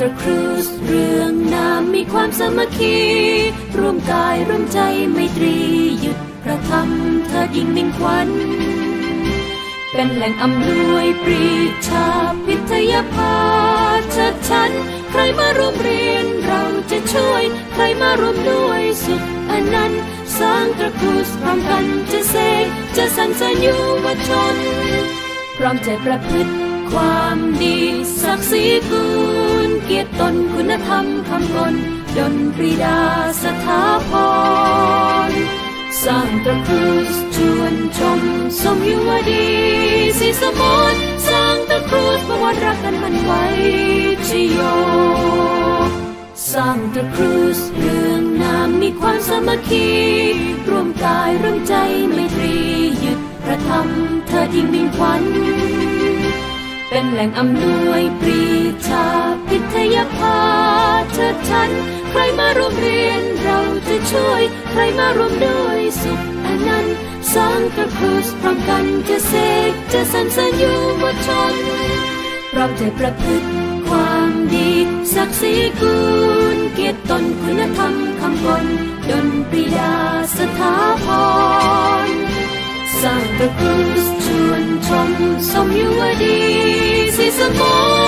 ตาครูสเรื่องนามมีความสามัคคีร่วมกายร่วมใจไมตรีหยุดพระธรรมเธอยิ่งมิ่งขวัญเป็นแหล่งอำนวยปรีชาพิทยาภาชัดฉัน ใครมาร่วมเรียนเราจะช่วย ใครมาร่วมด้วยสุขอนันต์สร้างตระกูลพร้อมกันจะเสกจะสรรเสริญยุวชนพร้อมใจประพฤติความดีศักดิ์ศรีกุลเกียรติตนคุณธรรมคำกลดนปรีดาสถาพรสร้างตระกูลชวนชมสมยุวดีสีสมนสร้างตระกูลประวัติรักกันมันไว้ชโยสร้างตระครูสเรื่องนามมีความสามัคคีร่วมกายร่วมใจไมตรีหยุดพระธรรมเธอยิ่งมิ่งขวัญ เป็นแหล่งอำนวยปรีชาพิทยาภาเชิดชัน ใครมาร่วมเรียนเราจะช่วย ใครมาร่วมด้วยสุขอนันต์สร้างตระครูสพร้อมกันจะเสกจะสรรเสริญยุวชนพร้อมใจประพฤติความดี ศักดิ์ศรีกุลเกียรติตนคุณธรรมคำกลดนปรีดาสถาพรสร้างตระกูลชวนชมสมยุวดี สีสมน